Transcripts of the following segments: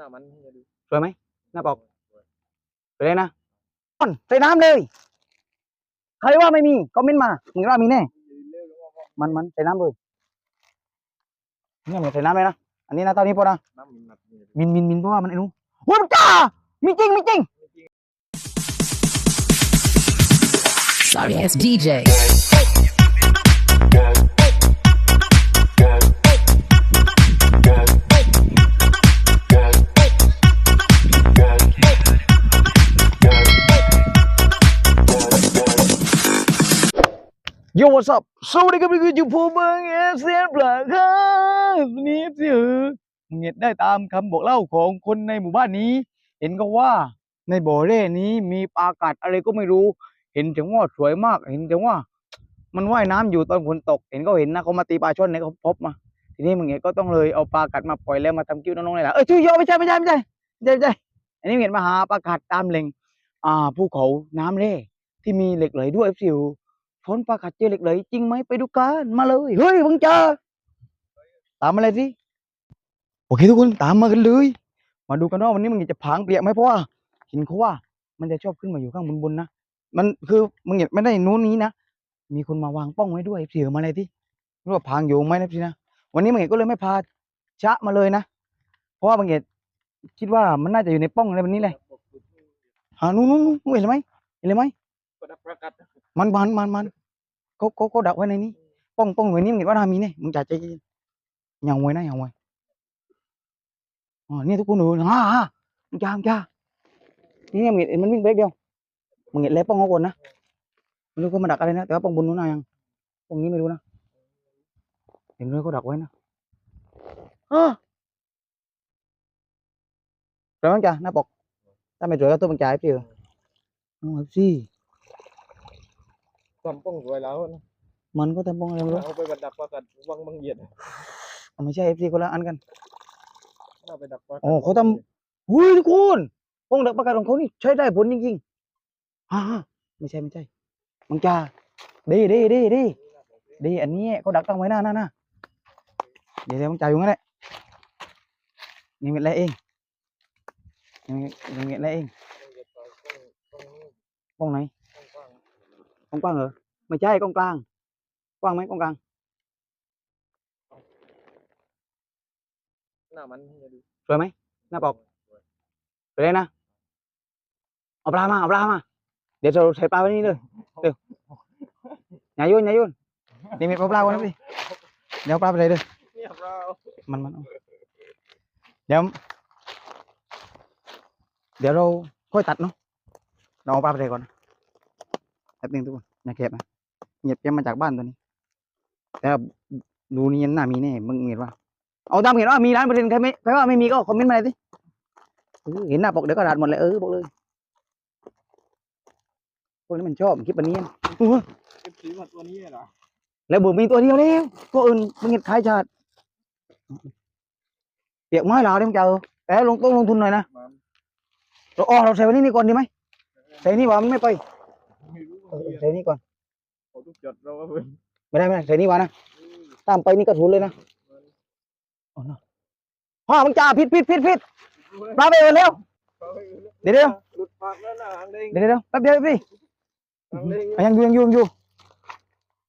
น้ามันอย่าดูสวยไหมหน้าปกไปเลยนะก่อนใส่น้ำเลย ใครว่าไม่มีคอมเมนต์มามึงว่ามีแน่ มันมันใส่น้ำเลยเนี่ยมันใส่น้ำเลยนะ อันนี้นะเท่านี้พอนะน้ำมันหนักนี่มินมินมินเพราะว่ามันไอ้นู้นโอ้ยมันจ้ามีจริงมีจริง Sorry ass DJ. Yo what's up สวัสดีครับนี่คือจูพูเบิงเอเซียนปลาครับนี่สิเออมึงเห็นได้ตามคำบอกเล่าของคนในหมู่บ้านนี้ เห็นก็ว่าในบ่อแร่นี้มีปลากัดอะไรก็ไม่รู้ เห็นถึงว่าสวยมาก เห็นถึงว่า มันว่ายน้ำอยู่ตอนฝนตก เห็นก็เห็นนะเขามาตีปลาช่อนเนี่ยเขาพบมา ทีนี้มึงเห็นก็ต้องเลยเอาปลากัดมาปล่อยแล้วมาทำกิ้วน้องๆเลยล่ะเอ้ยชื่อยอไม่ใช่ไม่ใช่ไม่ใช่ไม่ใช่ไม่ใช่อันนี้มึงเห็นมาหาปลากัดตามแหล่งอ่าภูเขาน้ำแร่ที่มีเหล็กไหลด้วยสิว ฝนปลากัดเจอเหล็กไหลจริงไหมไปดูกันมาเลยเฮ้ยเพิ่งเจอตามมาเลยสิโอเคทุกคนตามมากันเลย มาดูกันว่าวันนี้มันจะผางเปียกไหมเพราะว่าห็นเขาว่า มันจะชอบขึ้นมาอยู่ข้างบนบนๆนะมันคือมึงเห็นไม่ได้นู้นนี้นะมีคนมาวางป้องไว้ด้วยเสือมาเลยที่รู้ว่าผางอยู่ไหมนะพี่นะวันนี้มึงเห็นก็เลยไม่พาชะมาเลยนะเพราะว่ามึงเห็นคิดว่ามันน่าจะอยู่ในป้องอะไรแบบนี้เลยหานู้นนู้นนู้นเห็นไหมเห็นไหมประกัด มันมันมันมัน có có có đậu cái này ní bông bông người niêm người bắt hàm này mình trả chơi nhà ngoài này nhà ngoài. Ờ nè tôi cũng nữa ha ha mình cha mình nè em nghĩ mình biết biết mình nghĩ lấy bông hoa quần á. Mình có mà đặt cái này nữa. Bông bún nó này bông nghĩ mày luôn á. Thì nó có đặt quên á à. rồi mình cha nó bọc ta mày rửa tôi mình chạy chưa không hợp gì ต่ว่าป้องบนนู้นนะยังป้องนี้ไม่รู้นะเห็นเลยเขาดักไว้นะอ่าแล้วมั้งจ้าหน้าปกถ้าไม่สวยก็ตัวมึงจ่ายพี่เออน้องสิทำป้องสวยแล้วนะมันก็ทำป้องอะไรไม่รู้เอาไปบัดดับประกัดวังบังเหยียดเอาไม่ใช่เอฟซีคนละอันกันเอาไปดับประกัดอ๋อเขาทำหุ้ยทุกคนป้องดักประกาศของเขานี่ใช้ได้ผลจริงๆฮ่าไม่ใช่ไม่ใช่มังจาดีดีดีดีดีอันนี้เขาดักตั้งไว้หน้าหน้าหน้าเดี๋ยวเดี๋ยวมังจ่ายอยู่งั้นแหละนี่เงินแล้วเองนี่เงินแล้วเองป้องไหน con quăng hả? Mày trái con quăng quăng mấy con quăng rồi mấy? Nó bọc rồi đây nè. Ọp ra mà ọp ra mà. Để rồi sẽ bao nhiêu rồi được nhảy vô nhảy vô. Đi mẹ bọc ra con đi. Để ọp ra đây được mình mình để để rồi coi tạch nó. Nó ọp ra đây còn. แป๊บนึงทุกคนอย่าเก็บนะเงียบเก็บมาจากบ้านตัวนี้ แต่ดูนี่ยังน่ามีแน่มึงเห็นว่าเอาตามเห็นว่ามีร้านเปอร์เซ็นต์ใครไม่ใครว่าไม่มีก็คอมเมนต์มาเลยสิเออเห็นหน้าปกเดี๋ยวก็ด่าหมดเลยเออบอกเลยพวกนี้มันชอบมันคิดแบบนี้นะอู้หูเก็บสีมาตัวนี้เหรอแล้วเบุมีตัวเดียวแล้วตัวอื่นมึงเห็นขายชาติเปียกไม้ลาวเดี๋ยวมึงจะเอาแต่ลงต้องลงทุนหน่อยนะมันเราอ๋อเราใส่ไว้นี่นี่ก่อนดีไหมใส่นี่ว่ามันไม่ไปไม่รู้ เออเหี้ยใส่นี่ก่อนเขาทุกจดเราก็เป็นไม่ได้ไม่ได้ใส่นี่ว่านะตามไปนี่ก็ทุนเลยนะอ๋อเนาะฮ่ามึงจ่าผิดผิดผิดผิดมาไปเลยเร็วเดี๋ยวเดี๋ยวหลุดปากแล้วนะหางเด้งเดี๋ยวเดี๋ยวแป๊บเดียวพี่หางเด้งอะยังอยู่ยังอยู่ยังอยู่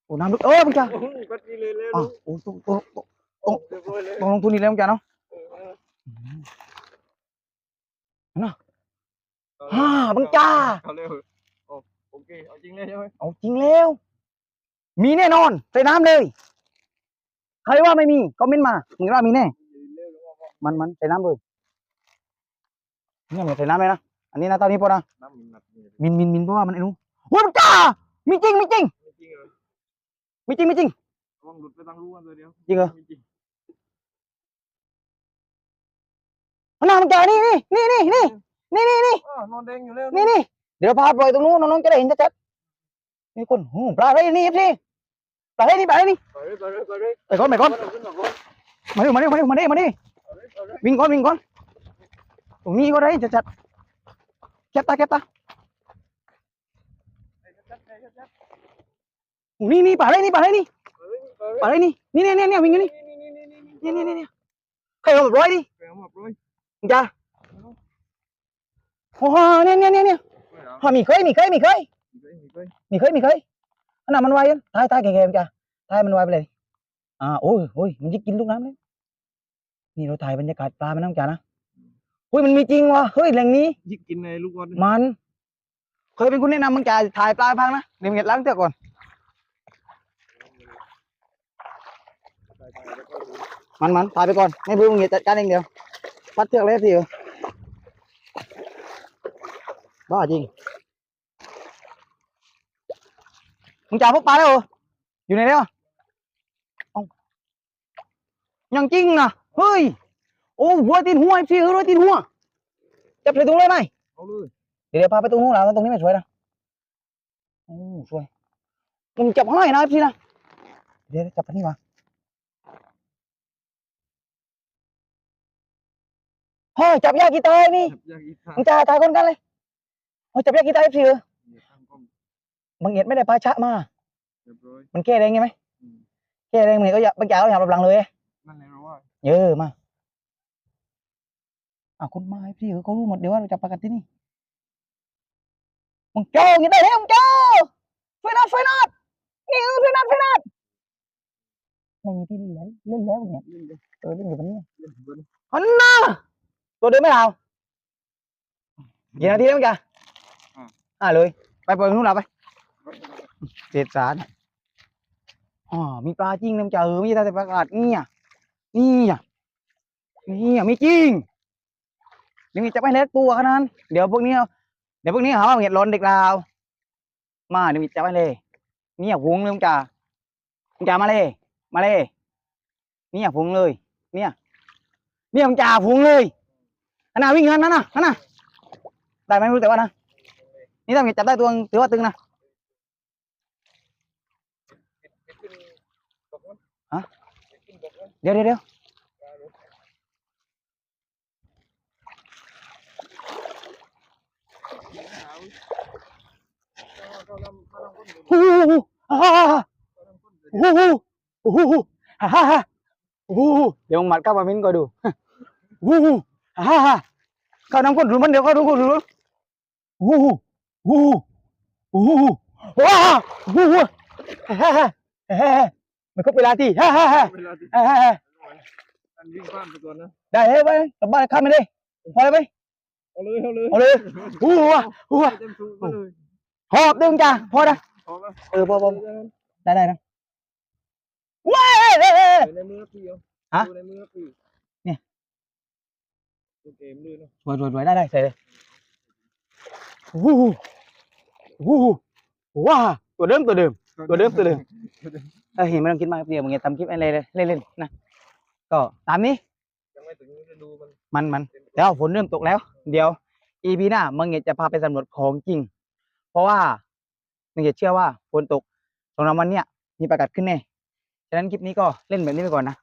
โอ้น้ำลึกเออมึงจ้าโอ้ยกัดนี่เลยเลยอะลูกโอ้ต้องต้องต้องโอ้เรียบร้อยเลยต้องลงทุนอีกแล้วมึงจ้าเนาะเออฮ่ามึงจ้า เอาเร็วโอ้โอเคเอาจริงเลยใช่ไหมเอาจริงแล้ว มีแน่นอน ใส่น้ำเลย ใครว่าไม่มีคอมเมนต์มามึงว่ามีแน่เร็วแล้วก็มันมันใส่น้ำเลยเนี่ยมันใส่น้ำเลยนะ อันนี้นะเท่านี้พอนะน้ำมันหนักนี่มินมินมินเพราะว่ามันไอ้นู้นว้ยมึงจ้ามีจริงมีจริงไม่จริงเหรอมีจริงมีจริงระวังหลุดไปทางรู้กันตัวเดียวจริงเหรอไม่จริงเอาหน้ามึงจ้านี่นี่นี่นี่นี่นี่นี่นี่อ้าวนอนแดงอยู่แล้วนี่นี่ เดี๋ยวพาปล่อยตรงนู้นน้องๆจะได้เห็นชัดๆนี่คนโอ้ปลาอะไรนี่พี่ปลาอะไรนี่ปลาอะไรนี่ไปเลยไปเลยไปเลยไปก่อนไปก่อนเอาขึ้นมาก่อนมาดิมาดิมาดิมาดิมาดิเอาเลยเอาเลยวิ่งก่อนวิ่งก่อนตรงนี้ก็ได้ชัดๆแคบตาแคบตาไปจัดไปจัดจัดโอ้นี่นี่ปลาอะไรนี่ปลาอะไรนี่ไปเลยไปเลยปลาอะไรนี่นี่เนี่ยเนี่ยเนี่ยวิ่งอยู่นี่นี่นี่นี่นี่นี่นี่นี่นี่นี่ใครเอาแบบร้อยดิไปเอามาปล่อยมึงจ้าโอ้โหเนี่ยเนี่ยเนี่ยเนี่ย ฮะมีเคยมีเคยมีเคยมีเคยมีเคยอันนั้นมันไวอะตายตายแก่ๆจ้ะตายมันไวไปเลยอ่าโอ้ยโอ้ยมันจะกินลูกน้ำเลยนี่เราถ่ายบรรยากาศปลามันน้ำจ้านะเฮ้ยมันมีจริงว่ะเฮ้ยแหล่งนี้ยิกกินในลูกบอลมัน เคยเป็นคนแนะนำมึงจ่าถ่ายปลาให้พังนะเดี๋ยวมึงเก็บล้างเตือกก่อนมันมันถ่ายไปก่อนให้พี่มึงเก็บจัดการเองเดียวพัดเทือกเลยสิเออ บ้าจริง มึงจ่าพวกปลาแล้วเหรออยู่ไหนแล้วเอ้ายังจริงนะเฮ้ย โอ้หัวตีนหัวไอ้พี่เออหัวตีนหัวจับใส่ถุงเลยไหมเอาเลยเดี๋ยวเดี๋ยวพาไปตรงนู้นแล้วตรงนี้ไม่สวยนะโอ้สวยมึงจับให้นะพี่นะเดี๋ยวจับไปนี่มาเฮ้ยจับยากีตาร์นี่อยากอีกทางมึงจ่ายจ่ายคนกันเลย เฮ้ยจับยากีตาร์พี่เออทางก้มบางเอียดไม่ได้พาชะมาเรียบร้อยมันแก้แรงไงไหมอืมแก้แรงมันก็อย่าบางจ่ายก็อย่าหลับหลังเลยนั่นแหละเราว่าเยอะมาอะคนมาให้พี่เออเขารู้หมดเดี๋ยวว่าเราจะประกันที่นี่มึงโจ้อยังได้แล้วมึงโจ้ไฟนอตไฟนอตนี่เออไฟนอตไฟนอตไม่มีที่เล่นแล้วเล่นแล้วเนี่ยเล่นเลยเออเล่นอยู่แบบนี้เล่นบนอันน่ะตัวเดิมไม่เอากี่นาทีแล้วมึงจ้ะ อ่าเลย ไปปล่อยตรงนู้นเราไปเจ็ดสารอ๋อมีปลาจริงนะมึงจ้ะเออไม่ใช่แต่ประกาศนี่อะนี่อะนี่อะมีจริงเดี๋ยวมีจะไปเล็กตัวขนาดนั้นเดี๋ยวพวกนี้เดี๋ยวพวกนี้หาว่าเห็ดร้อนเด็กลาวมาเดี๋ยวมีจะไปเลยนี่อะพุงเลยมึงจ้ะมึงจ้ะมาเลย มาเลยนี่อะพุงเลยเนี่ยมึงจ่าพุงเลยอันน่ะวิ่งเงินนั่นน่ะนั่นน่ะได้ไหมไม่รู้แต่ว่านะ นี่ถ้าเกิดจับได้ตัวถือว่าตึงนะฮะเดี๋ยวเดี๋ยวเดี๋ยวฮู้ฮู้ฮู้ฮู้ฮู้ฮู้ฮ่าฮ่าฮ่าฮู้ฮู้เดี๋ยวมัดเข้ามามิ้นก็ดูฮู้ฮู้ฮ่าฮ่าเข้าน้ำก้นดูมันเดี๋ยวเข้าดูก้นดูฮู้ฮู้ฮู้ฮู้ฮู้ว้าฮู้ฮู้ฮ่าฮ่าฮ่าฮ่ามันก็เวลาที่ฮ่าฮ่าฮ่าเวลาที่ฮ่าฮ่าฮ่าอันวิ่งข้ามไปก่อนนะได้เฮ้ยไปกลับบ้านข้ามไปดิพอแล้วไปเอาเลยเอาเลยเอาเลยฮู้ฮู้ฮู้เต็มสูงมาเลยหอบดึงจ้าพอนะพอป่ะเออพอพอเดี๋ยวนั้นได้ได้นะว้ายเอ้ยเอ้ยเอ้ยอยู่ในมือพี่เอาฮะอยู่ในมือพี่เนี่ยตัวเกมด้วยเนาะสวยสวยสวยได้ได้ใส่เลย วู้วู้ว้าตัวเดิมตัวเดิม ตัวเดิมตัวเดิมเออเห็นไม่ต้องคิดมากเดี๋ยวมึงจะทำคลิปอะไรเลยเล่นๆนะก็ตามนี้ยังไม่ถึงฤดูมันมันมันแล้วฝนเริ่มตกแล้ว เดี๋ยว EP หน้ามึงจะพาไปสำรวจของจริง เพราะว่ามึงจะเชื่อว่าฝนตกสองสามวันเนี้ยมีประกาศขึ้นแน่ฉะนั้นคลิปนี้ก็เล่นแบบนี้ไปก่อนนะ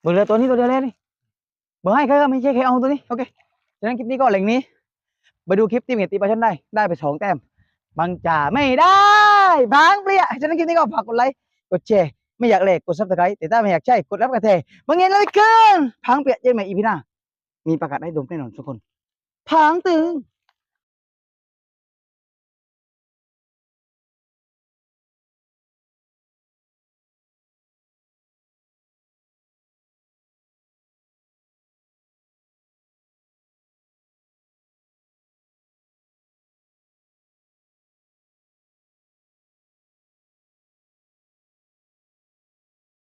เบอร์เรือตัวนี้ตัวเดียวเลยนี่เบอร์ให้ใครก็ไม่ใช่ใครเอาตัวนี้โอเคฉะนั้นคลิปนี้ก็แหล่งนี้ ไปดูคลิปที่มึงตีปลาช่อนได้ได้ไปสองแต้มบางจ่าไม่ได้บางเปลี่ยฉะนั้นคลิปนี้ก็ฝากกดไลค์กดแชร์ไม่อยากเลกกดซับสไครต์แต่ถ้าไม่อยากใช่กดรับกระเทมึงเงินเลยเกินพังเปียเย็นใหม่อีพีหน้ามีประกาศให้ดมแน่นอนทุกคนพังตึง